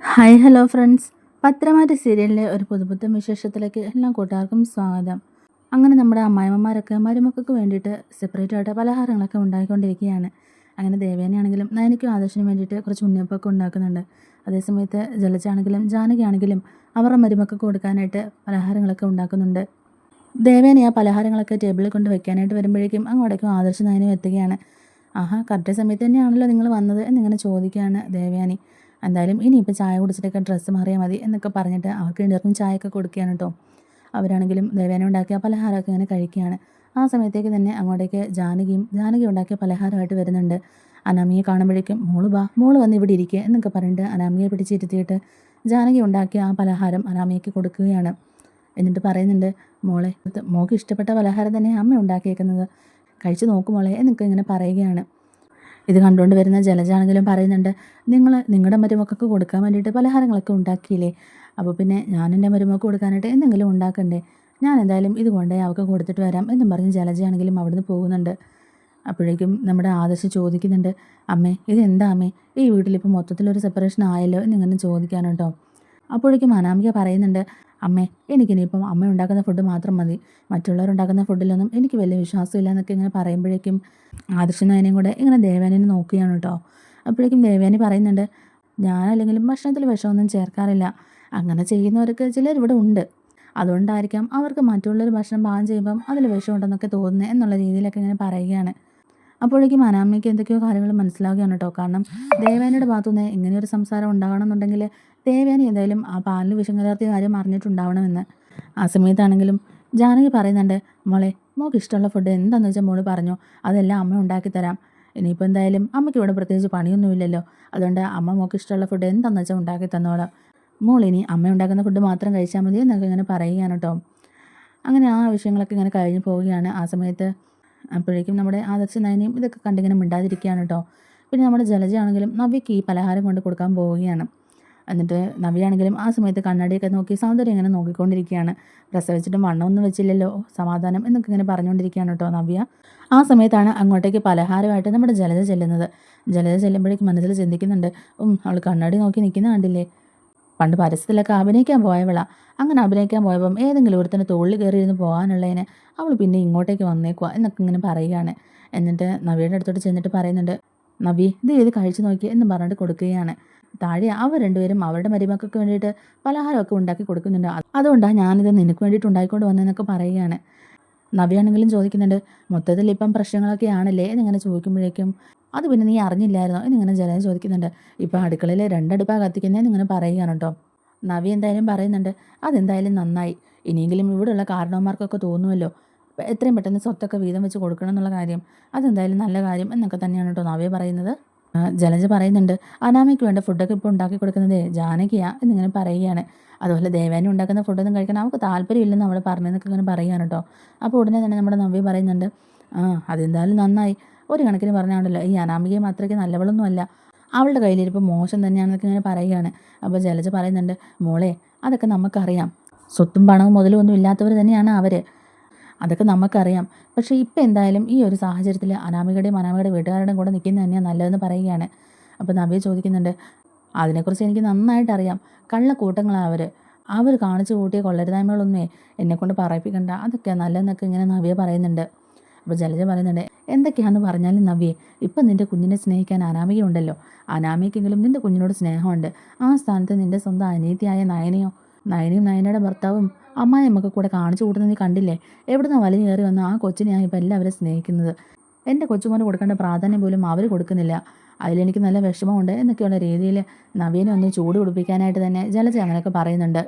Hi hello friends. പത്രമാറ്റ സീരിയലിലെ ഒരു പുതുപുത്തൻ വിശേഷത്തിലേക്ക് എല്ലാ കൂട്ടുകാർക്കും സ്വാഗതം. അങ്ങനെ നമ്മുടെ അമ്മായിമ്മമാരൊക്കെ മരുമക്കൾക്ക് വേണ്ടിയിട്ട് സെപ്പറേറ്റ് ആയിട്ട് പലഹാരങ്ങളൊക്കെ ഉണ്ടാക്കിക്കൊണ്ടിരിക്കുകയാണ് അങ്ങനെ ദേവേനയാണെങ്കിലും നയനയ്ക്കും ആദർശിനും വേണ്ടിയിട്ട് കുറച്ച് ഉണ്ണിയപ്പൊക്കെ ഉണ്ടാക്കുന്നുണ്ട്. അതേസമയത്ത് ജലജാണെങ്കിലും ജാനകിയാണെങ്കിലും അവരുടെ മരുമക്കൾക്ക് കൊടുക്കാനായിട്ട് പലഹാരങ്ങളൊക്കെ ഉണ്ടാക്കുന്നുണ്ട്. ദേവേനെ ആ പലഹാരങ്ങളൊക്കെ ടേബിളിൽ കൊണ്ട് വെക്കാനായിട്ട് വരുമ്പോഴേക്കും അങ്ങോട്ടേക്കും ആദർശ നയനും എത്തുകയാണ്. ആഹാ കറക്റ്റ് സമയത്ത് തന്നെയാണല്ലോ നിങ്ങൾ വന്നത് എന്നിങ്ങനെ ചോദിക്കുകയാണ് ദേവയാനി എന്തായാലും ഇനിയിപ്പോൾ ചായ കുടിച്ചിട്ടൊക്കെ ഡ്രസ്സ് മാറിയാൽ മതി എന്നൊക്കെ പറഞ്ഞിട്ട് അവർക്ക് ഇടർക്കും ചായയൊക്കെ കൊടുക്കുകയാണ് കേട്ടോ. അവരാണെങ്കിലും ദേവേന ഉണ്ടാക്കിയ പലഹാരമൊക്കെ ഇങ്ങനെ കഴിക്കുകയാണ്. ആ സമയത്തേക്ക് തന്നെ അങ്ങോട്ടേക്ക് ജാനകിയും ജാനകി ഉണ്ടാക്കിയ പലഹാരമായിട്ട് വരുന്നുണ്ട്. അനാമിയെ കാണുമ്പോഴേക്കും മോൾ ബാ മോൾ വന്ന് ഇവിടെ ഇരിക്കുക എന്നൊക്കെ പറഞ്ഞിട്ട് അനാമിയെ പിടിച്ചിരുത്തിയിട്ട് ജാനകി ഉണ്ടാക്കിയ ആ പലഹാരം അനാമിയയ്ക്ക് കൊടുക്കുകയാണ്. എന്നിട്ട് പറയുന്നുണ്ട് മോളെ മോൾക്ക് ഇഷ്ടപ്പെട്ട പലഹാരം തന്നെ അമ്മ ഉണ്ടാക്കിയേക്കുന്നത്. കഴിച്ചു നോക്കുമോളെ എന്നൊക്കെ ഇങ്ങനെ പറയുകയാണ്. ഇത് കണ്ടുകൊണ്ട് വരുന്ന ജലജാണെങ്കിലും പറയുന്നുണ്ട് നിങ്ങൾ നിങ്ങളുടെ മരുമക്കൾക്ക് കൊടുക്കാൻ വേണ്ടിയിട്ട് പലഹാരങ്ങളൊക്കെ ഉണ്ടാക്കിയില്ലേ? അപ്പോൾ പിന്നെ ഞാൻ എന്റെ മരുമക്ക് കൊടുക്കാനായിട്ട് എന്തെങ്കിലും ഉണ്ടാക്കണ്ടേ? ഞാൻ എന്തായാലും ഇത് കൊണ്ടേ അവൾക്ക് കൊടുത്തിട്ട് വരാം എന്നും പറഞ്ഞ് ജലജയാണെങ്കിലും അവിടുന്ന് പോകുന്നുണ്ട്. അപ്പോഴേക്കും നമ്മുടെ ആദർശ് ചോദിക്കുന്നുണ്ട് അമ്മേ ഇതെന്താ അമ്മേ? ഈ വീട്ടിലിപ്പോൾ മൊത്തത്തിലൊരു സെപ്പറേഷൻ ആയല്ലോ? എന്നിങ്ങനെ ചോദിക്കാനുണ്ടോ. അപ്പോഴേക്കും അനാമിക പറയുന്നുണ്ട് അമ്മേ എനിക്കിനിയിപ്പം അമ്മ ഉണ്ടാക്കുന്ന ഫുഡ് മാത്രം മതി. മറ്റുള്ളവരുണ്ടാക്കുന്ന ഫുഡിലൊന്നും എനിക്ക് വലിയ വിശ്വാസമില്ല എന്നൊക്കെ ഇങ്ങനെ പറയുമ്പോഴേക്കും ആദർശനായനെയും കൂടെ ഇങ്ങനെ ദേവേനെ നോക്കുകയാണ് കേട്ടോ. അപ്പോഴേക്കും ദേവേനി പറയുന്നുണ്ട് ഞാനല്ലെങ്കിലും ഭക്ഷണത്തിൽ വിഷമൊന്നും ചേർക്കാറില്ല. അങ്ങനെ ചെയ്യുന്നവർക്ക് ചിലർ ഇവിടെ ഉണ്ട്. അതുകൊണ്ടായിരിക്കാം അവർക്ക് മറ്റുള്ളൊരു ഭക്ഷണം പാകം ചെയ്യുമ്പം അതിൽ വിഷമുണ്ടെന്നൊക്കെ തോന്നുന്നത് എന്നുള്ള രീതിയിലൊക്കെ ഇങ്ങനെ പറയുകയാണ്. അപ്പോഴേക്കും അനാമയ്ക്ക് എന്തൊക്കെയോ കാര്യങ്ങൾ മനസ്സിലാവുകയാണ് കേട്ടോ. കാരണം ദേവേനയുടെ ഭാഗത്തുനിന്ന് ഇങ്ങനെയൊരു സംസാരം ഉണ്ടാകണമെന്നുണ്ടെങ്കിൽ ദേവേന എന്തായാലും ആ പാലിൽ വിഷം കലർത്തിയ കാര്യം അറിഞ്ഞിട്ടുണ്ടാവണമെന്ന്. ആ സമയത്താണെങ്കിലും ജാനകി പറയുന്നുണ്ട് മോളെ മോൾക്ക് ഇഷ്ടമുള്ള ഫുഡ് എന്താണെന്ന് വെച്ചാൽ മോൾ പറഞ്ഞു അതെല്ലാം അമ്മ ഉണ്ടാക്കി തരാം. ഇനിയിപ്പോൾ എന്തായാലും അമ്മയ്ക്ക് ഇവിടെ പ്രത്യേകിച്ച് പണിയൊന്നുമില്ലല്ലോ. അതുകൊണ്ട് അമ്മ മോൾക്ക് ഇഷ്ടമുള്ള ഫുഡ് എന്താണെന്ന് വെച്ചാൽ ഉണ്ടാക്കി തന്നോളാം. മോൾ ഇനി അമ്മ ഉണ്ടാക്കുന്ന ഫുഡ് മാത്രം കഴിച്ചാൽ മതി എന്നൊക്കെ ഇങ്ങനെ പറയുകയാണ് കേട്ടോ. അങ്ങനെ ആ വിഷയങ്ങളൊക്കെ ഇങ്ങനെ കഴിഞ്ഞു പോവുകയാണ്. ആ സമയത്ത് അപ്പോഴേക്കും നമ്മുടെ ആദർശ നയനയും ഇതൊക്കെ കണ്ടിങ്ങനെ മിണ്ടാതിരിക്കുകയാണ് കേട്ടോ. പിന്നെ നമ്മുടെ ജലജയാണെങ്കിലും നവ്യക്ക് ഈ പലഹാരം കൊണ്ട് കൊടുക്കാൻ പോവുകയാണ്. എന്നിട്ട് നവ്യാണെങ്കിലും ആ സമയത്ത് കണ്ണാടിയൊക്കെ നോക്കി സൗന്ദര്യം ഇങ്ങനെ നോക്കിക്കൊണ്ടിരിക്കുകയാണ്. പ്രസവിച്ചിട്ടും വണ്ണമൊന്നും വെച്ചില്ലല്ലോ. സമാധാനം എന്നൊക്കെ ഇങ്ങനെ പറഞ്ഞുകൊണ്ടിരിക്കുകയാണ് കേട്ടോ നവ്യ. ആ സമയത്താണ് അങ്ങോട്ടേക്ക് പലഹാരമായിട്ട് നമ്മുടെ ജലജ ചെല്ലുന്നത്. ജലജ ചെല്ലുമ്പോഴേക്കും മനസ്സിൽ ചിന്തിക്കുന്നുണ്ട് അവൾ കണ്ണാടി നോക്കി നിൽക്കുന്ന കണ്ടില്ലേ? പണ്ട് പരസ്യത്തിലൊക്കെ അഭിനയിക്കാൻ പോയവള. അങ്ങനെ അഭിനയിക്കാൻ പോയപ്പം ഏതെങ്കിലും ഒരുത്തന്നെ തോളിൽ കയറിയിരുന്ന് പോകാനുള്ളതിന് അവൾ പിന്നെ ഇങ്ങോട്ടേക്ക് വന്നേക്കുക എന്നൊക്കെ ഇങ്ങനെ പറയുകയാണ്. എന്നിട്ട് നവിയുടെ അടുത്തോട്ട് ചെന്നിട്ട് പറയുന്നുണ്ട് നവി ഇത് ഏത് കഴിച്ചു നോക്കി എന്ന് പറഞ്ഞിട്ട് കൊടുക്കുകയാണ്. താഴെ അവർ രണ്ടുപേരും അവരുടെ മരുമക്കൾക്ക് വേണ്ടിയിട്ട് പലഹാരമൊക്കെ ഉണ്ടാക്കി കൊടുക്കുന്നുണ്ട്. അതുകൊണ്ടാണ് ഞാനിത് നിനക്ക് വേണ്ടിയിട്ട് ഉണ്ടാക്കിക്കൊണ്ട് വന്നതെന്നൊക്കെ പറയുകയാണ്. നവിയാണെങ്കിലും ചോദിക്കുന്നുണ്ട് മൊത്തത്തിൽ ഇപ്പം പ്രശ്നങ്ങളൊക്കെയാണല്ലേ? എന്നിങ്ങനെ ചോദിക്കുമ്പോഴേക്കും അത് പിന്നെ നീ അറിഞ്ഞില്ലായിരുന്നോ? എന്നിങ്ങനെ ജലജ ചോദിക്കുന്നുണ്ട് ഇപ്പം അടുക്കളയിൽ രണ്ടടുപ്പാ കത്തിക്കുന്നതെന്ന് ഇങ്ങനെ പറയുകയാണ് കേട്ടോ. നവി എന്തായാലും പറയുന്നുണ്ട് അതെന്തായാലും നന്നായി. ഇനിയെങ്കിലും ഇവിടെയുള്ള കാരണവന്മാർക്കൊക്കെ തോന്നുമല്ലോ. എത്രയും പെട്ടെന്ന് സ്വത്തൊക്കെ വീതം വെച്ച് കൊടുക്കണം എന്നുള്ള കാര്യം. അതെന്തായാലും നല്ല കാര്യം എന്നൊക്കെ തന്നെയാണ് കേട്ടോ നവ്യ പറയുന്നത്. ജലജ പറയുന്നുണ്ട് അനാമയ്ക്ക് വേണ്ട ഫുഡൊക്കെ ഇപ്പോൾ ഉണ്ടാക്കി കൊടുക്കുന്നത് ജാനകിയാ എന്നിങ്ങനെ പറയുകയാണ്. അതുപോലെ ദേവാനി ഉണ്ടാക്കുന്ന ഫുഡൊന്നും കഴിക്കാൻ അവൾക്ക് താല്പര്യമില്ലെന്ന് അവൾ പറഞ്ഞതെന്നൊക്കെ ഇങ്ങനെ പറയുകയാണ് കേട്ടോ. അപ്പോൾ ഉടനെ തന്നെ നമ്മുടെ നവ്യ പറയുന്നുണ്ട് ആ അതെന്തായാലും നന്നായി. ഒരു കണക്കിന് പറഞ്ഞാണല്ലോ ഈ അനാമികയും അത്രയ്ക്ക് നല്ലവളൊന്നും അല്ല. അവളുടെ കയ്യിലിരിപ്പോൾ മോശം തന്നെയാണെന്നൊക്കെ ഇങ്ങനെ പറയുകയാണ്. അപ്പോൾ ജലജ പറയുന്നുണ്ട് മോളെ അതൊക്കെ നമുക്കറിയാം. സ്വത്തും പണവും മുതലും ഒന്നും ഇല്ലാത്തവർ തന്നെയാണ് അവർ അതൊക്കെ നമുക്കറിയാം. പക്ഷേ ഇപ്പം എന്തായാലും ഈ ഒരു സാഹചര്യത്തിൽ അനാമികയുടെയും അനാമികയുടെ വീട്ടുകാരുടെയും കൂടെ നിൽക്കുന്നത് തന്നെയാണ് നല്ലതെന്ന് പറയുകയാണ്. അപ്പോൾ നവ്യ ചോദിക്കുന്നുണ്ട് അതിനെക്കുറിച്ച് എനിക്ക് നന്നായിട്ട് അറിയാം കള്ളക്കൂട്ടങ്ങളാണ് അവർ അവർ കാണിച്ചു കൂട്ടിയ കൊള്ളരുതായ്മകളൊന്നുമേ എന്നെക്കൊണ്ട് പറയിപ്പിക്കണ്ട. അതൊക്കെ നല്ലതെന്നൊക്കെ ഇങ്ങനെ നവ്യ പറയുന്നുണ്ട്. അപ്പോൾ ജലജ പറയുന്നുണ്ട് എന്തൊക്കെയാണെന്ന് പറഞ്ഞാലും നവ്യേ ഇപ്പം നിന്റെ കുഞ്ഞിനെ സ്നേഹിക്കാൻ അനാമികയുണ്ടല്ലോ. അനാമിക്കെങ്കിലും നിന്റെ കുഞ്ഞിനോട് സ്നേഹമുണ്ട്. ആ സ്ഥാനത്ത് നിന്റെ സ്വന്തം അനീതിയായ നയനയോ നയനയും നയനയുടെ ഭർത്താവും അമ്മായിയമ്മക്ക് കൂടെ കാണിച്ചു കൂട്ടുന്നത് നീ കണ്ടില്ലേ? എവിടുന്ന് വലിഞ്ഞു കയറി വന്ന ആ കൊച്ചിനെയാണ് ഇപ്പോൾ എല്ലാവരും സ്നേഹിക്കുന്നത്. എന്റെ കൊച്ചുമോന് കൊടുക്കേണ്ട പ്രാധാന്യം പോലും അവർ കൊടുക്കുന്നില്ല. അതിലെനിക്ക് നല്ല വിഷമമുണ്ട് എന്നൊക്കെയുള്ള രീതിയിൽ നവീനെ ഒന്ന് ചൂട് പിടിപ്പിക്കാനായിട്ട് തന്നെ ജലജ അങ്ങനെയൊക്കെ പറയുന്നുണ്ട്.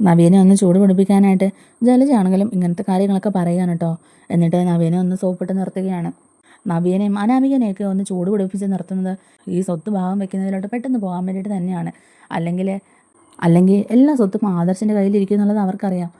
നവീനെ ഒന്ന് ചൂട് പിടിപ്പിക്കാനായിട്ട് ജലജയാണെങ്കിലും ഇങ്ങനത്തെ കാര്യങ്ങളൊക്കെ പറയുകയാണ് കേട്ടോ. എന്നിട്ട് നവീനെ ഒന്ന് സോപ്പിട്ട് നിർത്തുകയാണ്. നവീനെയും അനാമികനെയൊക്കെ ഒന്ന് ചൂട് പിടിപ്പിച്ച് നിർത്തുന്നത് ഈ സ്വത്ത് ഭാഗം വെക്കുന്നതിലോട്ട് പെട്ടെന്ന് പോകാൻ വേണ്ടിയിട്ട് തന്നെയാണ്. അല്ലെങ്കിൽ അല്ലെങ്കിൽ എല്ലാ സ്വത്തും ആദർശിന്റെ കയ്യിലിരിക്കും എന്നുള്ളത് അവർക്കറിയാം.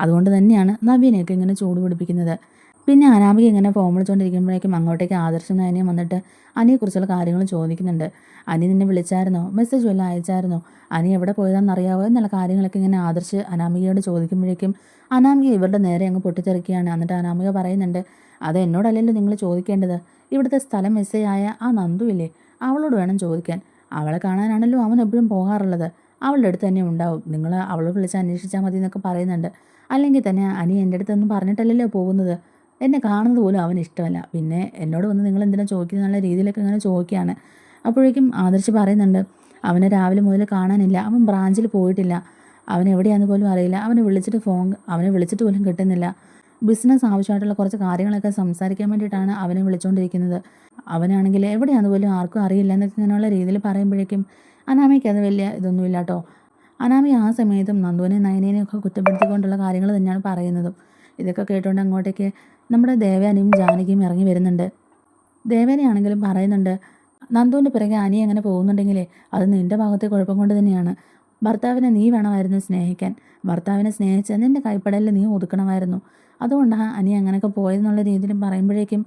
അതുകൊണ്ട് തന്നെയാണ് നവീനെയൊക്കെ ഇങ്ങനെ ചൂട് പിടിപ്പിക്കുന്നത്. പിന്നെ അനാമിക ഇങ്ങനെ ഫോം വിളിച്ചുകൊണ്ടിരിക്കുമ്പോഴേക്കും അങ്ങോട്ടേക്ക് ആദർശം നയനയും വന്നിട്ട് അനിയെക്കുറിച്ചുള്ള കാര്യങ്ങൾ ചോദിക്കുന്നുണ്ട്. അനി നിന്നെ വിളിച്ചായിരുന്നോ? മെസ്സേജ് വല്ലതും അയച്ചായിരുന്നോ? അനി എവിടെ പോയതാണെന്ന് അറിയാവോ? എന്നുള്ള കാര്യങ്ങളൊക്കെ ഇങ്ങനെ ആദർശ് അനാമികയോട് ചോദിക്കുമ്പോഴേക്കും അനാമിക ഇവരുടെ നേരെ അങ്ങ് പൊട്ടിത്തെറിക്കുകയാണ്. എന്നിട്ട് അനാമിക പറയുന്നുണ്ട് അത് എന്നോടല്ലല്ലോ നിങ്ങൾ ചോദിക്കേണ്ടത്. ഇവിടുത്തെ സ്ഥലം മെസ്സേജ് ആയ ആ നന്ദു ഇല്ലേ അവളോട് വേണം ചോദിക്കാൻ. അവളെ കാണാനാണല്ലോ അവൻ എപ്പോഴും പോകാറുള്ളത്. അവളുടെ അടുത്ത് തന്നെ ഉണ്ടാവും. നിങ്ങൾ അവളെ വിളിച്ച് അന്വേഷിച്ചാൽ മതി എന്നൊക്കെ പറയുന്നുണ്ട്. അല്ലെങ്കിൽ തന്നെ അനി എന്റെ അടുത്തൊന്നും പറഞ്ഞിട്ടല്ലല്ലോ പോകുന്നത്. എന്നെ കാണുന്നത് പോലും അവന് ഇഷ്ടമല്ല. പിന്നെ എന്നോട് വന്ന് നിങ്ങൾ എന്തിനാ ചോദിക്കുന്നത് എന്നുള്ള രീതിയിലൊക്കെ ഇങ്ങനെ ചോദിക്കുകയാണ്. അപ്പോഴേക്കും ആദർശ് പറയുന്നുണ്ട് അവനെ രാവിലെ മുതൽ കാണാനില്ല. അവൻ ബ്രാഞ്ചിൽ പോയിട്ടില്ല. അവൻ എവിടെയാണെന്ന് പോലും അറിയില്ല. അവനെ വിളിച്ചിട്ട് ഫോൺ അവനെ വിളിച്ചിട്ട് പോലും കിട്ടുന്നില്ല. ബിസിനസ് ആവശ്യമായിട്ടുള്ള കുറച്ച് കാര്യങ്ങളൊക്കെ സംസാരിക്കാൻ വേണ്ടിയിട്ടാണ് അവനെ വിളിച്ചുകൊണ്ടിരിക്കുന്നത് അവനാണെങ്കിൽ എവിടെയാണെന്ന് പോലും ആർക്കും അറിയില്ല എന്നൊക്കെ ഇങ്ങനെയുള്ള രീതിയിൽ പറയുമ്പോഴേക്കും അനാമയ്ക്ക് അത് വലിയ ഇതൊന്നുമില്ല കേട്ടോ അനാമി ആ സമയത്തും നന്ദുവിനെ നയനേനെയും ഒക്കെ കുറ്റപ്പെടുത്തിക്കൊണ്ടുള്ള കാര്യങ്ങൾ തന്നെയാണ് പറയുന്നതും. ഇതൊക്കെ കേട്ടുകൊണ്ട് അങ്ങോട്ടേക്ക് നമ്മുടെ ദേവയാനിയും ജാനകിയും ഇറങ്ങി വരുന്നുണ്ട്. ദേവാനിയാണെങ്കിലും പറയുന്നുണ്ട് നന്ദുവിന്റെ പിറകെ അനി അങ്ങനെ പോകുന്നുണ്ടെങ്കിലേ അത് നിന്റെ ഭാഗത്തെ കുഴപ്പം കൊണ്ട് തന്നെയാണ്. ഭർത്താവിനെ നീ വേണമായിരുന്നു സ്നേഹിക്കാൻ. ഭർത്താവിനെ സ്നേഹിച്ച് നിന്റെ കൈപ്പടലിൽ നീ ഒതുക്കണമായിരുന്നു. അതുകൊണ്ടാണ് അനി അങ്ങനെയൊക്കെ പോയതെന്നുള്ള രീതിയിലും പറയുമ്പോഴേക്കും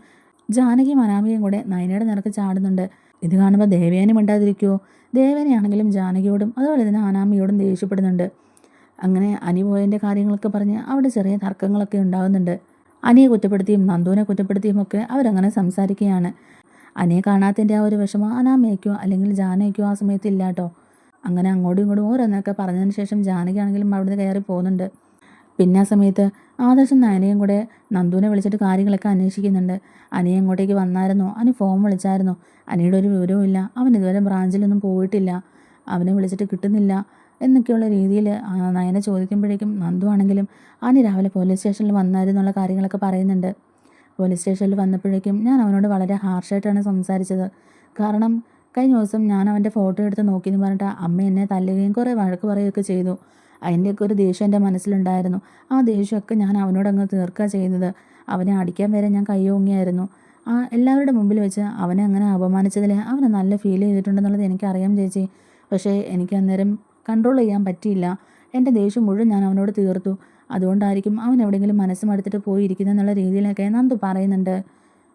ജാനകിയും അനാമിയും കൂടെ നയനയുടെ നിരക്ക് ചാടുന്നുണ്ട്. ഇത് കാണുമ്പോൾ ദേവയാനി മിണ്ടാതിരിക്കുമോ ദേവേനയാണെങ്കിലും ജാനകിയോടും അതുപോലെ തന്നെ അനാമിയോടും ദേഷ്യപ്പെടുന്നുണ്ട്. അങ്ങനെ അനി പോയതിന്റെ കാര്യങ്ങളൊക്കെ പറഞ്ഞ് അവിടെ ചെറിയ തർക്കങ്ങളൊക്കെ ഉണ്ടാകുന്നുണ്ട് അനിയെ കുറ്റപ്പെടുത്തിയും നന്ദുവിനെ കുറ്റപ്പെടുത്തിയും ഒക്കെ അവരങ്ങനെ സംസാരിക്കുകയാണ്. അനിയെ കാണാത്തതിന്റെ ആ ഒരു വിഷമം അനാമയ്ക്കോ അല്ലെങ്കിൽ ജാനയ്ക്കോ ആ സമയത്ത് ഇല്ല കേട്ടോ അങ്ങനെ അങ്ങോട്ടും ഇങ്ങോട്ടും ഓരോന്നൊക്കെ പറഞ്ഞതിന് ശേഷം ജാനകിയാണെങ്കിലും അവിടുന്ന് കയറി പോകുന്നുണ്ട്. പിന്നെ ആ സമയത്ത് ആദർശം നയനയും കൂടെ നന്ദുവിനെ വിളിച്ചിട്ട് കാര്യങ്ങളൊക്കെ അന്വേഷിക്കുന്നുണ്ട്. അനിയ അങ്ങോട്ടേക്ക് വന്നായിരുന്നോ. അനി ഫോൺ വിളിച്ചായിരുന്നോ. അനിയുടെ ഒരു വിവരവും ഇല്ല. അവൻ ഇതുവരെ ബ്രാഞ്ചിലൊന്നും പോയിട്ടില്ല. അവനെ വിളിച്ചിട്ട് കിട്ടുന്നില്ല എന്നൊക്കെയുള്ള രീതിയിൽ നയനെ ചോദിക്കുമ്പോഴേക്കും നന്ദു ആണെങ്കിലും അനി രാവിലെ പോലീസ് സ്റ്റേഷനിൽ വന്നായിരുന്നുള്ള കാര്യങ്ങളൊക്കെ പറയുന്നുണ്ട്. പോലീസ് സ്റ്റേഷനിൽ വന്നപ്പോഴേക്കും ഞാൻ അവനോട് വളരെ ഹാർഷായിട്ടാണ് സംസാരിച്ചത്. കാരണം കഴിഞ്ഞ ദിവസം ഞാൻ അവന്റെ ഫോട്ടോ എടുത്ത് നോക്കിയെന്ന് പറഞ്ഞിട്ട് അമ്മ എന്നെ തല്ലുകയും കുറേ വഴക്ക് പറയുകയൊക്കെ ചെയ്തു. അതിന്റെയൊക്കെ ഒരു ദേഷ്യം എന്റെ മനസ്സിലുണ്ടായിരുന്നു. ആ ദേഷ്യമൊക്കെ ഞാൻ അവനോട് അങ്ങ് തീർക്കുക ചെയ്യുന്നത് അവനെ അടിക്കാൻ വരെ ഞാൻ കയ്യോങ്ങിയായിരുന്നു ആ എല്ലാവരുടെ മുമ്പിൽ വെച്ച് അവനെ അങ്ങനെ അപമാനിച്ചതിൽ അവനെ നല്ല ഫീൽ ചെയ്തിട്ടുണ്ടെന്നുള്ളത് എനിക്കറിയാം ചേച്ചി. പക്ഷേ എനിക്ക് അന്നേരം കൺട്രോൾ ചെയ്യാൻ പറ്റിയില്ല. എന്റെ ദേഷ്യം മുഴുവൻ ഞാൻ അവനോട് തീർത്തു. അതുകൊണ്ടായിരിക്കും അവൻ എവിടെയെങ്കിലും മനസ്സ് മടുത്തിട്ട് പോയിരിക്കുന്നതെന്നുള്ള രീതിയിലൊക്കെ നന്ദു പറയുന്നുണ്ട്.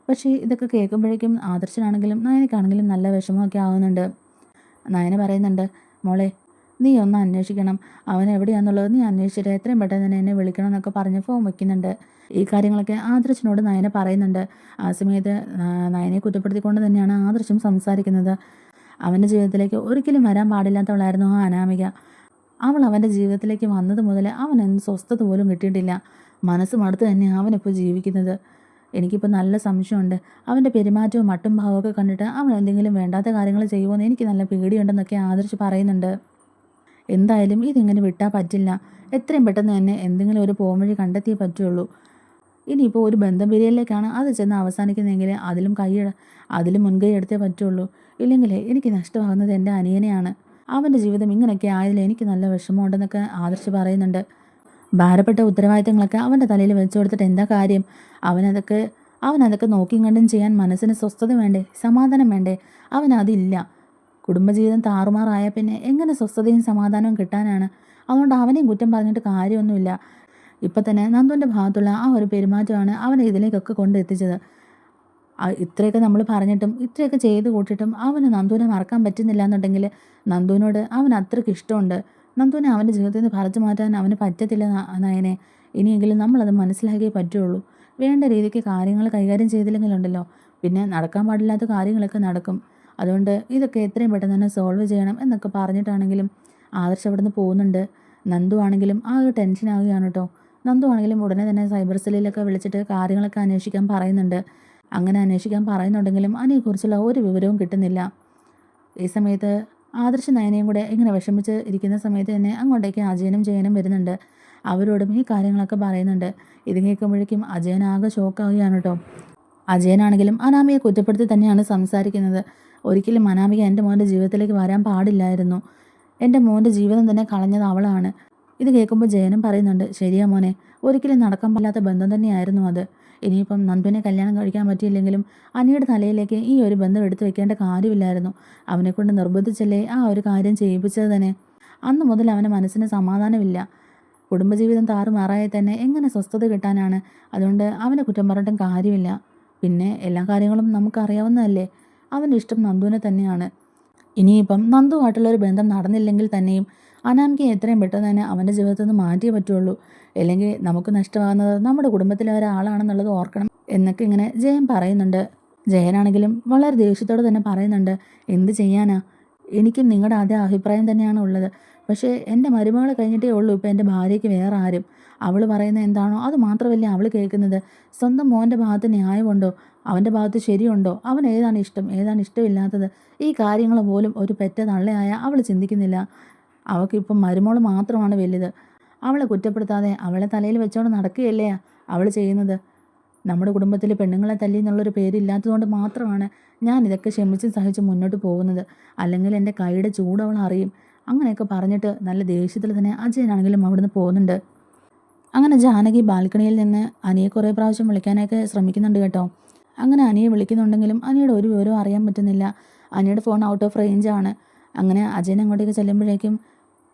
പക്ഷേ ഇതൊക്കെ കേൾക്കുമ്പോഴേക്കും ആദർശനാണെങ്കിലും നയനക്കാണെങ്കിലും നല്ല വിഷമമൊക്കെ ആവുന്നുണ്ട്. നയന പറയുന്നുണ്ട് മോളെ നീ ഒന്ന് അന്വേഷിക്കണം. അവൻ എവിടെയാണെന്നുള്ളത് നീ അന്വേഷിച്ചിട്ട് എത്രയും പെട്ടെന്ന് തന്നെ എന്നെ വിളിക്കണം എന്നൊക്കെ പറഞ്ഞ് ഫോൺ വയ്ക്കുന്നുണ്ട് ഈ കാര്യങ്ങളൊക്കെ ആദർശനോട് നയന പറയുന്നുണ്ട്. ആ സമയത്ത് നയനെ കുറ്റപ്പെടുത്തിക്കൊണ്ട് തന്നെയാണ് ആദർശം സംസാരിക്കുന്നത്. അവന്റെ ജീവിതത്തിലേക്ക് ഒരിക്കലും വരാൻ പാടില്ലാത്തവളായിരുന്നു ആ അനാമിക. അവൾ അവന്റെ ജീവിതത്തിലേക്ക് വന്നത് മുതൽ അവനൊന്നും സ്വസ്ഥത പോലും കിട്ടിയിട്ടില്ല. മനസ്സ് മടുത്ത് തന്നെ അവനിപ്പോൾ ജീവിക്കുന്നത്. എനിക്കിപ്പോൾ നല്ല സംശയമുണ്ട്. അവന്റെ പെരുമാറ്റവും മട്ടും ഭാവമൊക്കെ കണ്ടിട്ട് അവൻ എന്തെങ്കിലും വേണ്ടാത്ത കാര്യങ്ങൾ ചെയ്യുമോ എന്ന് എനിക്ക് നല്ല പേടിയുണ്ടെന്നൊക്കെ ആദർശ് പറയുന്നുണ്ട്. എന്തായാലും ഇതിങ്ങനെ വിട്ടാൽ പറ്റില്ല. എത്രയും പെട്ടെന്ന് തന്നെ എന്തെങ്കിലും ഒരു പോംവഴി കണ്ടെത്തിയേ പറ്റുള്ളൂ. ഇനിയിപ്പോൾ ഒരു ബന്ധം പിരിയലിലേക്കാണ് അത് ചെന്ന് അവസാനിക്കുന്നതെങ്കിൽ അതിലും കൈ അതിലും മുൻകൈ എടുത്തേ പറ്റുള്ളൂ. ഇല്ലെങ്കിൽ എനിക്ക് നഷ്ടമാകുന്നത് എന്റെ അനിയനെയാണ്. അവന്റെ ജീവിതം ഇങ്ങനെയൊക്കെ ആയതിൽ എനിക്ക് നല്ല വിഷമമുണ്ടെന്നൊക്കെ ആദർശ് പറയുന്നുണ്ട്. ഭാരപ്പെട്ട ഉത്തരവാദിത്തങ്ങളൊക്കെ അവന്റെ തലയിൽ വെച്ചു കൊടുത്തിട്ട് എന്താ കാര്യം? അവനതൊക്കെ അവനതൊക്കെ നോക്കിയും കണ്ടും ചെയ്യാൻ മനസ്സിന് സ്വസ്ഥത വേണ്ടേ? സമാധാനം വേണ്ടേ? അവനതില്ല. കുടുംബജീവിതം താറുമാറായ പിന്നെ എങ്ങനെ സ്വസ്ഥതയും സമാധാനവും കിട്ടാനാണ്? അതുകൊണ്ട് അവനെയും കുറ്റം പറഞ്ഞിട്ട് കാര്യമൊന്നുമില്ല. ഇപ്പം തന്നെ നന്ദുവിന്റെ ഭാഗത്തുള്ള ആ ഒരു പെരുമാറ്റമാണ് അവനെ ഇതിലേക്കൊക്കെ കൊണ്ടെത്തിച്ചത്. ഇത്രയൊക്കെ നമ്മൾ പറഞ്ഞിട്ടും ഇത്രയൊക്കെ ചെയ്ത് കൂട്ടിയിട്ടും അവന് നന്ദുവിനെ മറക്കാൻ പറ്റുന്നില്ല എന്നുണ്ടെങ്കിൽ നന്ദുവിനോട് അവൻ അത്രയ്ക്ക് ഇഷ്ടമുണ്ട്. നന്ദുവിനെ അവന്റെ ജീവിതത്തിൽ നിന്ന് പറിച്ചു മാറ്റാൻ അവന് പറ്റത്തില്ല നയനെ. ഇനിയെങ്കിലും നമ്മളത് മനസ്സിലാക്കിയേ പറ്റുള്ളൂ. വേണ്ട രീതിക്ക് കാര്യങ്ങൾ കൈകാര്യം ചെയ്തില്ലെങ്കിലുണ്ടല്ലോ. പിന്നെ നടക്കാൻ പാടില്ലാത്ത കാര്യങ്ങളൊക്കെ നടക്കും. അതുകൊണ്ട് ഇതൊക്കെ എത്രയും പെട്ടെന്ന് തന്നെ സോൾവ് ചെയ്യണം എന്നൊക്കെ പറഞ്ഞിട്ടാണെങ്കിലും ആദർശ് അവിടെ നിന്ന് പോകുന്നുണ്ട്. നന്ദു ആണെങ്കിലും ആ ഒരു ടെൻഷൻ ആവുകയാണ് കേട്ടോ നന്ദു ആണെങ്കിലും ഉടനെ തന്നെ സൈബർ സെല്ലിലൊക്കെ വിളിച്ചിട്ട് കാര്യങ്ങളൊക്കെ അന്വേഷിക്കാൻ പറയുന്നുണ്ട്. അങ്ങനെ അന്വേഷിക്കാൻ പറയുന്നുണ്ടെങ്കിലും അതിനെക്കുറിച്ചുള്ള ഒരു വിവരവും കിട്ടുന്നില്ല. ഈ സമയത്ത് ആദർശ നയനയും കൂടെ ഇങ്ങനെ വിഷമിച്ച് ഇരിക്കുന്ന സമയത്ത് തന്നെ അങ്ങോട്ടേക്ക് അജയനും ജയനും വരുന്നുണ്ട്. അവരോടും ഈ കാര്യങ്ങളൊക്കെ പറയുന്നുണ്ട്. ഇത് കേൾക്കുമ്പോഴേക്കും അജയൻ ആകെ ഷോക്കാവുകയാണ് കേട്ടോ അജയനാണെങ്കിലും അനാമിയെ കുറ്റപ്പെടുത്തി തന്നെയാണ് സംസാരിക്കുന്നത്. ഒരിക്കലും അനാമിക എന്റെ മോന്റെ ജീവിതത്തിലേക്ക് വരാൻ പാടില്ലായിരുന്നു. എന്റെ മോന്റെ ജീവിതം തന്നെ കളഞ്ഞത് അവളാണ്. ഇത് കേൾക്കുമ്പോൾ ജയനും പറയുന്നുണ്ട് ശരിയാ മോനെ ഒരിക്കലും നടക്കാൻ പാടില്ലാത്ത ബന്ധം തന്നെയായിരുന്നു അത്. ഇനിയിപ്പം നന്ദുവിനെ കല്യാണം കഴിക്കാൻ പറ്റിയില്ലെങ്കിലും അനിയുടെ തലയിലേക്ക് ഈ ഒരു ബന്ധം എടുത്തു വെക്കേണ്ട കാര്യമില്ലായിരുന്നു. അവനെക്കൊണ്ട് നിർബന്ധിച്ചല്ലേ ആ ഒരു കാര്യം ചെയ്യിപ്പിച്ചത് തന്നെ? അന്ന് മുതൽ അവന്റെ മനസ്സിന് സമാധാനമില്ല. കുടുംബജീവിതം താറുമാറായി തന്നെ എങ്ങനെ സ്വസ്ഥത കിട്ടാനാണ്? അതുകൊണ്ട് അവനെ കുറ്റം പറഞ്ഞിട്ടും കാര്യമില്ല. പിന്നെ എല്ലാ കാര്യങ്ങളും നമുക്കറിയാവുന്നതല്ലേ? അവന്റെ ഇഷ്ടം നന്ദുവിനെ തന്നെയാണ്. ഇനിയിപ്പം നന്ദുവായിട്ടുള്ളൊരു ബന്ധം നടന്നില്ലെങ്കിൽ തന്നെയും അനാമിക്ക് എത്രയും പെട്ടെന്ന് തന്നെ അവന്റെ ജീവിതത്തിൽ നിന്ന് മാറ്റിയേ പറ്റുള്ളൂ. അല്ലെങ്കിൽ നമുക്ക് നഷ്ടമാകുന്നത് നമ്മുടെ കുടുംബത്തിലെ ഒരാളാണെന്നുള്ളത് ഓർക്കണം എന്നൊക്കെ ഇങ്ങനെ ജയൻ പറയുന്നുണ്ട്. ജയനാണെങ്കിലും വളരെ ദേഷ്യത്തോടെ തന്നെ പറയുന്നുണ്ട് എന്ത് ചെയ്യാനാ? എനിക്കും നിങ്ങളുടെ അതേ അഭിപ്രായം തന്നെയാണ് ഉള്ളത്. പക്ഷേ എന്റെ മരുമകൾ കഴിഞ്ഞിട്ടേ ഉള്ളൂ ഇപ്പോൾ എന്റെ ഭാര്യയ്ക്ക് വേറെ ആരും. അവൾ പറയുന്നത് എന്താണോ അത് മാത്രമല്ലേ അവൾ കേൾക്കുന്നത്. സ്വന്തം മോന്റെ ഭാഗത്ത് ന്യായമുണ്ടോ? അവന്റെ ഭാഗത്ത് ശരിയുണ്ടോ? അവൻ ഏതാണ് ഇഷ്ടം? ഏതാണ് ഇഷ്ടമില്ലാത്തത്? ഈ കാര്യങ്ങൾ പോലും ഒരു പെറ്റ തള്ളയായ അവൾ ചിന്തിക്കുന്നില്ല. അവൾക്കിപ്പം മരുമോൾ മാത്രമാണ് വലുത്. അവളെ കുറ്റപ്പെടുത്താതെ അവളെ തലയിൽ വെച്ചോണ്ട് നടക്കുകയല്ലേ അവൾ ചെയ്യുന്നത്? നമ്മുടെ കുടുംബത്തിൽ പെണ്ണുങ്ങളെ തല്ലി എന്നുള്ളൊരു പേരില്ലാത്തതുകൊണ്ട് മാത്രമാണ് ഞാൻ ഇതൊക്കെ ക്ഷമിച്ച് സഹിച്ച് മുന്നോട്ട് പോകുന്നത്. അല്ലെങ്കിൽ എന്റെ കൈയുടെ ചൂട് അവൾ അറിയും. അങ്ങനെയൊക്കെ പറഞ്ഞിട്ട് നല്ല ദേഷ്യത്തിൽ തന്നെ അജയനാണെങ്കിലും അവിടുന്ന് പോകുന്നുണ്ട്. അങ്ങനെ ജാനകി ബാൽക്കണിയിൽ നിന്ന് അനിയെ കുറേ പ്രാവശ്യം വിളിക്കാനൊക്കെ ശ്രമിക്കുന്നുണ്ട് കേട്ടോ. അങ്ങനെ അനിയെ വിളിക്കുന്നുണ്ടെങ്കിലും അനിയുടെ ഒരു വിവരവും അറിയാൻ പറ്റുന്നില്ല. അനിയുടെ ഫോൺ ഔട്ട് ഓഫ് റേഞ്ചാണ് അങ്ങനെ അജയൻ അങ്ങോട്ടേക്ക് ചെല്ലുമ്പോഴേക്കും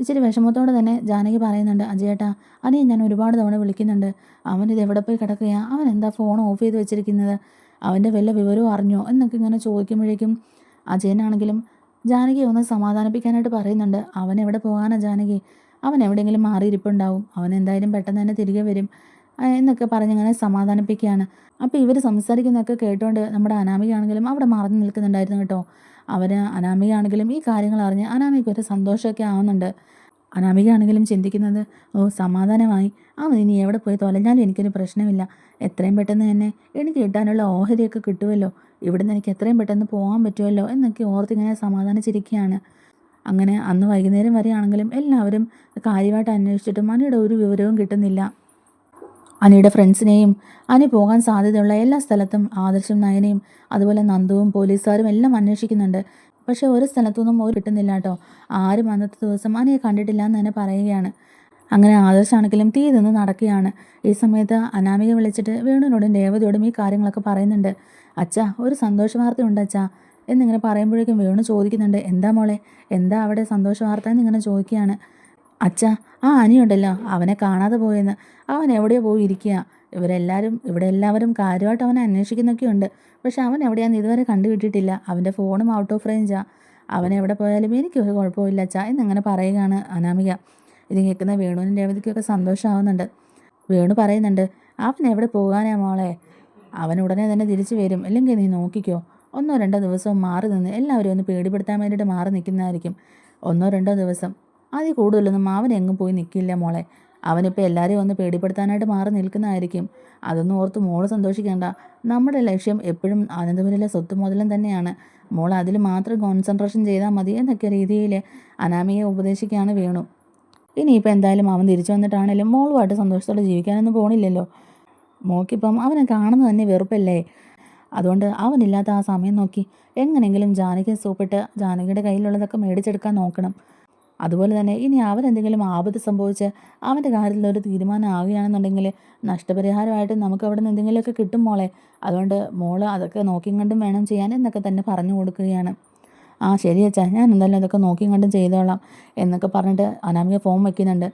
ഇച്ചിരി വിഷമത്തോടെ തന്നെ ജാനകി പറയുന്നുണ്ട് അജയേട്ടാ അനിയെ ഞാൻ ഒരുപാട് തവണ വിളിക്കുന്നുണ്ട്. അവൻ ഇത് എവിടെ പോയി കിടക്കുകയാ? അവൻ എന്താ ഫോൺ ഓഫ് ചെയ്ത് വെച്ചിരിക്കുന്നത്? അവന്റെ വല്ല വിവരവും അറിഞ്ഞോ? എന്നൊക്കെ ഇങ്ങനെ ചോദിക്കുമ്പോഴേക്കും അജയനാണെങ്കിലും ജാനകി ഒന്ന് സമാധാനിപ്പിക്കാനായിട്ട് പറയുന്നുണ്ട് അവൻ എവിടെ പോകാനാ ജാനകി? അവൻ എവിടെയെങ്കിലും മാറിയിരിപ്പുണ്ടാവും. അവൻ എന്തായാലും പെട്ടെന്ന് തന്നെ തിരികെ വരും. എന്നൊക്കെ പറഞ്ഞിങ്ങനെ സമാധാനിപ്പിക്കുകയാണ്. അപ്പോൾ ഇവർ സംസാരിക്കുന്നതൊക്കെ കേട്ടുകൊണ്ട് നമ്മുടെ അനാമികയാണെങ്കിലും അവിടെ മറഞ്ഞു നിൽക്കുന്നുണ്ടായിരുന്നു കേട്ടോ. അവർ അനാമികയാണെങ്കിലും ഈ കാര്യങ്ങൾ അറിഞ്ഞ് അനാമിക ഒരു സന്തോഷമൊക്കെ ആവുന്നുണ്ട്. അനാമികയാണെങ്കിലും ചിന്തിക്കുന്നത് ഓ സമാധാനമായി. അവൻ ഇനി എവിടെ പോയി തൊലഞ്ഞാലും എനിക്കൊരു പ്രശ്നമില്ല. എത്രയും പെട്ടെന്ന് തന്നെ എനിക്ക് കിട്ടാനുള്ള ഓഹരിയൊക്കെ കിട്ടുമല്ലോ ഇവിടുന്ന് എനിക്ക് എത്രയും പെട്ടെന്ന് പോകാൻ പറ്റുമല്ലോ എന്നൊക്കെ ഓർത്തിങ്ങനെ സമാധാനിച്ചിരിക്കുകയാണ്. അങ്ങനെ അന്ന് വൈകുന്നേരം വരെയാണെങ്കിലും എല്ലാവരും കാര്യമായിട്ട് അന്വേഷിച്ചിട്ടും മണിയുടെ ഒരു വിവരവും കിട്ടുന്നില്ല. അനിയുടെ ഫ്രണ്ട്സിനെയും അനി പോകാൻ സാധ്യതയുള്ള എല്ലാ സ്ഥലത്തും ആദർശം നയനയും അതുപോലെ നന്ദുവും പോലീസുകാരും എല്ലാം അന്വേഷിക്കുന്നുണ്ട്. പക്ഷേ ഒരു സ്ഥലത്തുനിന്നും ഒരു കിട്ടുന്നില്ല കേട്ടോ. ആരും അന്നത്തെ ദിവസം അനിയെ കണ്ടിട്ടില്ല എന്ന് തന്നെ പറയുകയാണ്. അങ്ങനെ ആദർശാണെങ്കിലും തീ നിന്ന് നടക്കുകയാണ്. ഈ സമയത്ത് അനാമിക വിളിച്ചിട്ട് വേണുവിനോടും രേവതിയോടും ഈ കാര്യങ്ങളൊക്കെ പറയുന്നുണ്ട്. അച്ഛാ ഒരു സന്തോഷ വാർത്തയുണ്ട് അച്ഛാ എന്നിങ്ങനെ പറയുമ്പോഴേക്കും വേണു ചോദിക്കുന്നുണ്ട്. എന്താ മോളെ എന്താ അവിടെ സന്തോഷ വാർത്ത എന്നിങ്ങനെ ചോദിക്കുകയാണ്. അച്ഛാ ആ അനിയുണ്ടല്ലോ. അവനെ കാണാതെ പോയെന്ന്. അവൻ എവിടെയോ പോയി ഇരിക്കുക ഇവരെല്ലാവരും ഇവിടെ എല്ലാവരും കാര്യമായിട്ട് അവനെ അന്വേഷിക്കുന്നൊക്കെയുണ്ട് പക്ഷെ അവൻ എവിടെയാണെന്ന് ഇതുവരെ കണ്ടുകിട്ടിയിട്ടില്ല അവന്റെ ഫോണും ഔട്ട് ഓഫ് റേഞ്ചാണ് അവൻ എവിടെ പോയാലും എനിക്ക് ഒരു കുഴപ്പമില്ല അച്ഛാ എന്നിങ്ങനെ പറയുകയാണ് അനാമിക. ഇത് കേൾക്കുന്ന വേണുവിനും രേവതിക്കൊക്കെ സന്തോഷമാവുന്നുണ്ട്. വേണു പറയുന്നുണ്ട് അവൻ എവിടെ പോകാനാ മോളെ? അവൻ ഉടനെ തന്നെ തിരിച്ചു വരും. അല്ലെങ്കിൽ നീ നോക്കിക്കോ. ഒന്നോ രണ്ടോ ദിവസം മാറി നിന്ന് എല്ലാവരും ഒന്ന് പേടിപ്പെടുത്താൻ വേണ്ടിയിട്ട് മാറി നിൽക്കുന്നതായിരിക്കും. ഒന്നോ രണ്ടോ ദിവസം. അതിൽ കൂടുതലൊന്നും മാവൻ എങ്ങും പോയി നിൽക്കില്ല മോളെ. അവനിപ്പോൾ എല്ലാവരെയും ഒന്ന് പേടിപ്പെടുത്താനായിട്ട് മാറി നിൽക്കുന്നതായിരിക്കും. അതൊന്നും ഓർത്ത് മോൾ സന്തോഷിക്കേണ്ട. നമ്മുടെ ലക്ഷ്യം എപ്പോഴും അനന്തപുരിലെ സ്വത്ത് മുതലും തന്നെയാണ്. മോൾ അതിൽ മാത്രം കോൺസെൻട്രേഷൻ ചെയ്താൽ മതി എന്നൊക്കെ രീതിയിൽ അനാമിയെ ഉപദേശിക്കുകയാണ് വേണു. ഇനിയിപ്പോൾ എന്തായാലും അവൻ തിരിച്ചു വന്നിട്ടാണേലും മോളുമായിട്ട് സന്തോഷത്തോടെ ജീവിക്കാനൊന്നും പോണില്ലല്ലോ. മോക്കിപ്പം അവനെ കാണുന്നത് തന്നെ വെറുപ്പല്ലേ? അതുകൊണ്ട് അവനില്ലാത്ത ആ സമയം നോക്കി. എങ്ങനെയെങ്കിലും ജാനകി സൂപ്പിട്ട് ജാനകിയുടെ കയ്യിലുള്ളതൊക്കെ മേടിച്ചെടുക്കാൻ നോക്കണം. അതുപോലെ തന്നെ ഇനി അവനെന്തെങ്കിലും ആപത്ത് സംഭവിച്ച് അവന്റെ കാര്യത്തിൽ ഒരു തീരുമാനം ആവുകയാണെന്നുണ്ടെങ്കിൽ നഷ്ടപരിഹാരമായിട്ട് നമുക്ക് അവിടെ നിന്ന് എന്തെങ്കിലുമൊക്കെ കിട്ടും മോളെ. അതുകൊണ്ട് മോൾ അതൊക്കെ നോക്കിയും കണ്ടും വേണം ചെയ്യാൻ എന്നൊക്കെ തന്നെ പറഞ്ഞു കൊടുക്കുകയാണ്. ആ ശരി അച്ഛാ ഞാൻ എന്തായാലും അതൊക്കെ നോക്കിയും കണ്ടും ചെയ്തോളാം എന്നൊക്കെ പറഞ്ഞിട്ട് അനാമിക ഫോൺ വയ്ക്കുന്നുണ്ട്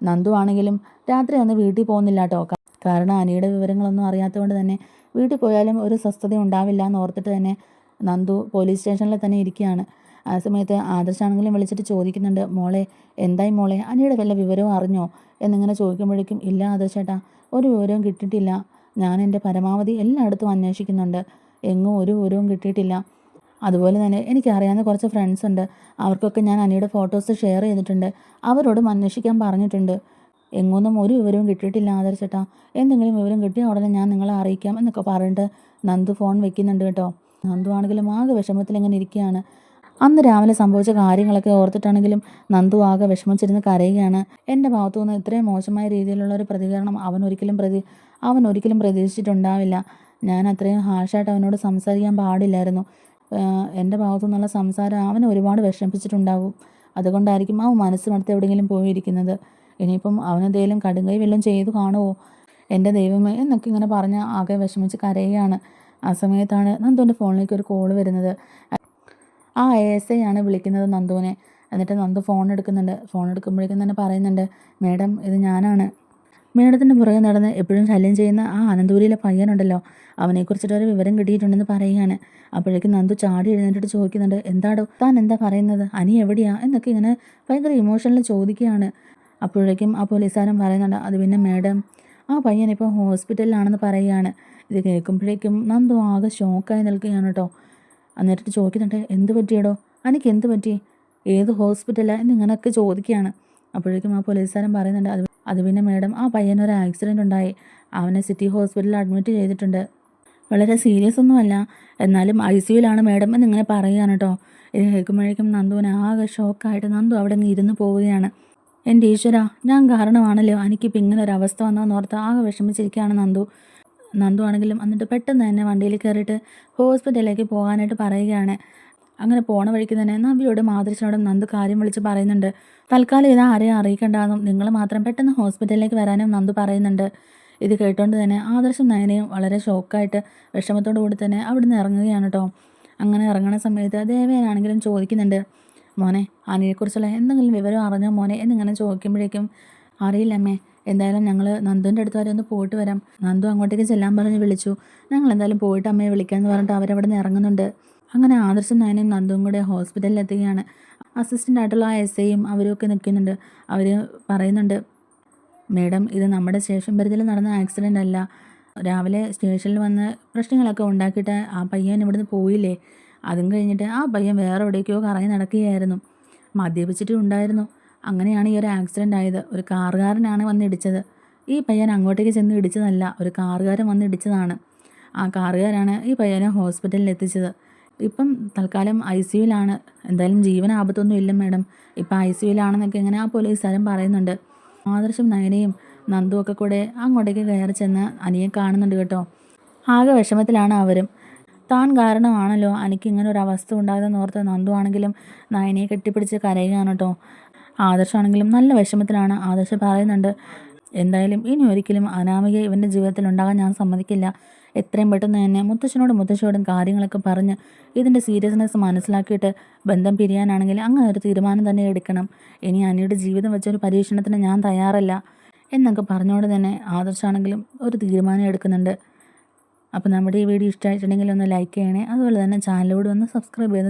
നന്ദു ആണെങ്കിലും രാത്രി അന്ന് വീട്ടിൽ പോകുന്നില്ല കേട്ടോ. കാരണം അനിയുടെ വിവരങ്ങളൊന്നും അറിയാത്തതുകൊണ്ട് തന്നെ വീട്ടിൽ പോയാലും ഒരു സ്വസ്ഥത ഉണ്ടാവില്ല എന്ന് ഓർത്തിട്ട് തന്നെ നന്ദു പോലീസ് സ്റ്റേഷനിൽ തന്നെ ഇരിക്കുകയാണ്. ആ സമയത്ത് ആദർശാണെങ്കിലും വിളിച്ചിട്ട് ചോദിക്കുന്നുണ്ട് മോളെ എന്തായി മോളെ? അനിയുടെ വല്ല വിവരവും അറിഞ്ഞോ? എന്നിങ്ങനെ ചോദിക്കുമ്പോഴേക്കും ഇല്ല ആദർശേട്ടാ ഒരു വിവരവും കിട്ടിയിട്ടില്ല. ഞാൻ എന്റെ പരമാവധി എല്ലായിടത്തും അന്വേഷിക്കുന്നുണ്ട്. എങ്ങും ഒരു വിവരവും കിട്ടിയിട്ടില്ല. അതുപോലെ തന്നെ എനിക്കറിയാവുന്ന കുറച്ച് ഫ്രണ്ട്സ് ഉണ്ട്. അവർക്കൊക്കെ ഞാൻ അനിയുടെ ഫോട്ടോസ് ഷെയർ ചെയ്തിട്ടുണ്ട്. അവരോടും അന്വേഷിക്കാൻ പറഞ്ഞിട്ടുണ്ട്. എങ്ങൊന്നും ഒരു വിവരവും കിട്ടിയിട്ടില്ല ആദർശേട്ടാ. എന്തെങ്കിലും വിവരം കിട്ടിയാൽ ഉടനെ ഞാൻ നിങ്ങളെ അറിയിക്കാം എന്നൊക്കെ പറഞ്ഞിട്ട് നന്ദു ഫോൺ വെക്കുന്നുണ്ട് കേട്ടോ. നന്ദു ആണെങ്കിലും ആകെ വിഷമത്തിൽ ഇങ്ങനെ ഇരിക്കുകയാണ്. അന്ന് രാവിലെ സംഭവിച്ച കാര്യങ്ങളൊക്കെ ഓർത്തിട്ടാണെങ്കിലും നന്ദു ആകെ വിഷമിച്ചിരുന്ന് കരയുകയാണ്. എന്റെ ഭാഗത്തു നിന്ന് ഇത്രയും മോശമായ രീതിയിലുള്ള ഒരു പ്രതികരണം അവൻ ഒരിക്കലും പ്രതി അവൻ ഒരിക്കലും പ്രതീക്ഷിച്ചിട്ടുണ്ടാവില്ല. ഞാൻ അത്രയും ഹാർഷായിട്ട് അവനോട് സംസാരിക്കാൻ പാടില്ലായിരുന്നു. എന്റെ ഭാഗത്തു നിന്നുള്ള സംസാരം അവനെ ഒരുപാട് വിഷമിപ്പിച്ചിട്ടുണ്ടാവും. അതുകൊണ്ടായിരിക്കും അവൻ മനസ്സ് മടുത്ത് എവിടെയെങ്കിലും പോയിരിക്കുന്നത്. ഇനിയിപ്പം അവനെന്തെങ്കിലും കടുങ്കൈ വല്ലതും ചെയ്തു കാണുമോ എന്റെ ദൈവമേ എന്നൊക്കെ ഇങ്ങനെ പറഞ്ഞ് ആകെ വിഷമിച്ച് കരയുകയാണ്. ആ സമയത്താണ് നന്ദുവിന്റെ ഫോണിലേക്ക് ഒരു കോൾ വരുന്നത്. ആ എ എസ് ഐ ആണ് വിളിക്കുന്നത് നന്ദുവിനെ. എന്നിട്ട് നന്ദു ഫോൺ എടുക്കുന്നുണ്ട്. ഫോൺ എടുക്കുമ്പോഴേക്കും തന്നെ പറയുന്നുണ്ട് മേഡം ഇത് ഞാനാണ്. മേഡത്തിന്റെ പുറകെ നടന്ന് എപ്പോഴും ശല്യം ചെയ്യുന്ന ആ അനന്തപുരിയിലെ പയ്യനുണ്ടല്ലോ. അവനെക്കുറിച്ചിട്ട് ഒരു വിവരം കിട്ടിയിട്ടുണ്ടെന്ന് പറയുകയാണ്. അപ്പോഴേക്കും നന്ദു ചാടി എഴുന്നേറ്റിട്ട് ചോദിക്കുന്നുണ്ട് എന്താടോ താൻ എന്താ പറയുന്നത്? അനി എവിടെയാ? എന്നൊക്കെ ഇങ്ങനെ ഭയങ്കര ഇമോഷണൽ ചോദിക്കുകയാണ്. അപ്പോഴേക്കും ആ പോലീസുകാരൻ പറയുന്നുണ്ട് അത് പിന്നെ മേഡം ആ പയ്യൻ ഇപ്പോൾ ഹോസ്പിറ്റലിലാണെന്ന് പറയുകയാണ്. ഇത് കേൾക്കുമ്പോഴേക്കും നന്ദു ആകെ ഷോക്കായി നിൽക്കുകയാണ് കേട്ടോ. എന്നിട്ട് ചോദിക്കുന്നുണ്ട് എന്ത് പറ്റിയടോ? അനക്ക് എന്ത് പറ്റി? ഏത് ഹോസ്പിറ്റലാണ് എന്നിങ്ങനെയൊക്കെ ചോദിക്കുകയാണ്. അപ്പോഴേക്കും ആ പോലീസുകാരൻ പറയുന്നുണ്ട് അത് അത് പിന്നെ മേഡം ആ പയ്യനൊരു ആക്സിഡന്റ് ഉണ്ടായി. അവനെ സിറ്റി ഹോസ്പിറ്റലിൽ അഡ്മിറ്റ് ചെയ്തിട്ടുണ്ട്. വളരെ സീരിയസ് ഒന്നുമല്ല. എന്നാലും ഐ സിയുലാണ് മേഡം എന്നിങ്ങനെ പറയുകയാണ് കേട്ടോ ഇത് കേൾക്കുമ്പോഴേക്കും നന്ദുവിന് ആകെ ഷോക്കായിട്ട് നന്ദു അവിടെ നിന്ന് ഇരുന്ന് പോവുകയാണ്. എന്റെ ഈശ്വര ഞാൻ കാരണമാണല്ലോ. എനിക്കിപ്പോൾ ഇങ്ങനെ ഒരു അവസ്ഥ വന്നതെന്ന് ഓർത്ത് ആകെ വിഷമിച്ചിരിക്കുകയാണ് നന്ദു. നന്ദു ആണെങ്കിലും എന്നിട്ട് പെട്ടെന്ന് തന്നെ വണ്ടിയിൽ കയറിയിട്ട് ഹോസ്പിറ്റലിലേക്ക് പോകാനായിട്ട് പറയുകയാണ്. അങ്ങനെ പോണ വഴിക്ക് തന്നെ നവ്യോടും മാതൃശനോടും നന്ദു കാര്യം വിളിച്ച് പറയുന്നുണ്ട്. തൽക്കാലം ഇത് ആരെയും അറിയിക്കേണ്ടതെന്നും നിങ്ങൾ മാത്രം പെട്ടെന്ന് ഹോസ്പിറ്റലിലേക്ക് വരാനും നന്ദു പറയുന്നുണ്ട്. ഇത് കേട്ടുകൊണ്ട് തന്നെ ആദർശം നയനയും വളരെ ഷോക്കായിട്ട് വിഷമത്തോടു കൂടി തന്നെ അവിടുന്ന് ഇറങ്ങുകയാണ് കേട്ടോ. അങ്ങനെ ഇറങ്ങണ സമയത്ത് ദേവേനാണെങ്കിലും ചോദിക്കുന്നുണ്ട്. മോനെ അനിയെക്കുറിച്ചുള്ള എന്തെങ്കിലും വിവരം അറിഞ്ഞോ മോനെ? എന്നിങ്ങനെ ചോദിക്കുമ്പോഴേക്കും അറിയില്ലമ്മേ എന്തായാലും ഞങ്ങൾ നന്ദുവിന്റെ അടുത്ത് വരെ ഒന്ന് പോയിട്ട് വരാം. നന്ദു അങ്ങോട്ടേക്ക് ചെല്ലാൻ പറഞ്ഞ് വിളിച്ചു. ഞങ്ങൾ എന്തായാലും പോയിട്ട് അമ്മയെ വിളിക്കാമെന്ന് പറഞ്ഞിട്ട് അവരവിടെ നിന്ന് ഇറങ്ങുന്നുണ്ട്. അങ്ങനെ ആദർശം നയനും നന്ദും കൂടെ ഹോസ്പിറ്റലിൽ എത്തുകയാണ്. അസിസ്റ്റന്റ് ആയിട്ടുള്ള ആ എസ് ഐയും അവരൊക്കെ നിൽക്കുന്നുണ്ട്. അവർ പറയുന്നുണ്ട് മേഡം ഇത് നമ്മുടെ സ്റ്റേഷൻ പരിധിയിൽ നടന്ന ആക്സിഡന്റ് അല്ല. രാവിലെ സ്റ്റേഷനിൽ വന്ന് പ്രശ്നങ്ങളൊക്കെ ഉണ്ടാക്കിയിട്ട് ആ പയ്യൻ ഇവിടുന്ന് പോയില്ലേ? അതും കഴിഞ്ഞിട്ട് ആ പയ്യൻ വേറെ എവിടേക്കോ കറങ്ങി നടക്കുകയായിരുന്നു. മദ്യപിച്ചിട്ടും ഉണ്ടായിരുന്നു. അങ്ങനെയാണ് ഈ ഒരു ആക്സിഡന്റ് ആയത്. ഒരു കാറുകാരനാണ് വന്ന് ഇടിച്ചത്. ഈ പയ്യൻ അങ്ങോട്ടേക്ക് ചെന്ന് ഇടിച്ചതല്ല ഒരു കാറുകാരൻ വന്ന് ഇടിച്ചതാണ്. ആ കാറുകാരാണ് ഈ പയ്യനെ ഹോസ്പിറ്റലിൽ എത്തിച്ചത്. ഇപ്പം തൽക്കാലം ഐ സിയുലാണ് എന്തായാലും ജീവൻ ആപത്തൊന്നും ഇല്ല മാഡം. ഇപ്പം ഐ സിയുലാണെന്നൊക്കെ ഇങ്ങനെ ആ പോലീസുകാരൻ പറയുന്നുണ്ട്. ആദർശം നയനയും നന്ദു ഒക്കെ കൂടെ അങ്ങോട്ടേക്ക് കയറി ചെന്ന് അനിയെ കാണുന്നുണ്ട് കേട്ടോ. ആകെ വിഷമത്തിലാണ് അവരും. താൻ കാരണമാണല്ലോ എനിക്ക് ഇങ്ങനെ ഒരു അവസ്ഥ ഓർത്ത് നന്ദു ആണെങ്കിലും നയനയെ കെട്ടിപ്പിടിച്ച് കരയുകയാണ് കേട്ടോ. ആദർശമാണെങ്കിലും നല്ല വിഷമത്തിലാണ്. ആദർശ് പറയുന്നുണ്ട് എന്തായാലും ഇനി ഒരിക്കലും അനാമിക ഇവന്റെ ജീവിതത്തിൽ ഉണ്ടാകാൻ ഞാൻ സമ്മതിക്കില്ല. എത്രയും പെട്ടെന്ന് തന്നെ മുത്തശ്ശനോടും മുത്തശ്ശിയോടും കാര്യങ്ങളൊക്കെ പറഞ്ഞ് ഇതിന്റെ സീരിയസ്നെസ് മനസ്സിലാക്കിയിട്ട് ബന്ധം പിരിയാനാണെങ്കിൽ അങ്ങനെ ഒരു തീരുമാനം തന്നെ എടുക്കണം. ഇനി അനിയുടെ ജീവിതം വെച്ചൊരു പരീക്ഷണത്തിന് ഞാൻ തയ്യാറല്ല എന്നൊക്കെ പറഞ്ഞുകൊണ്ട് തന്നെ ആദർശാണെങ്കിലും ഒരു തീരുമാനം എടുക്കുന്നുണ്ട്. അപ്പോൾ നമ്മുടെ ഈ വീഡിയോ ഇഷ്ടമായിട്ടുണ്ടെങ്കിൽ ഒന്ന് ലൈക്ക് ചെയ്യണേ. അതുപോലെ തന്നെ ചാനലിലൂടെ ഒന്ന് സബ്സ്ക്രൈബ് ചെയ്ത്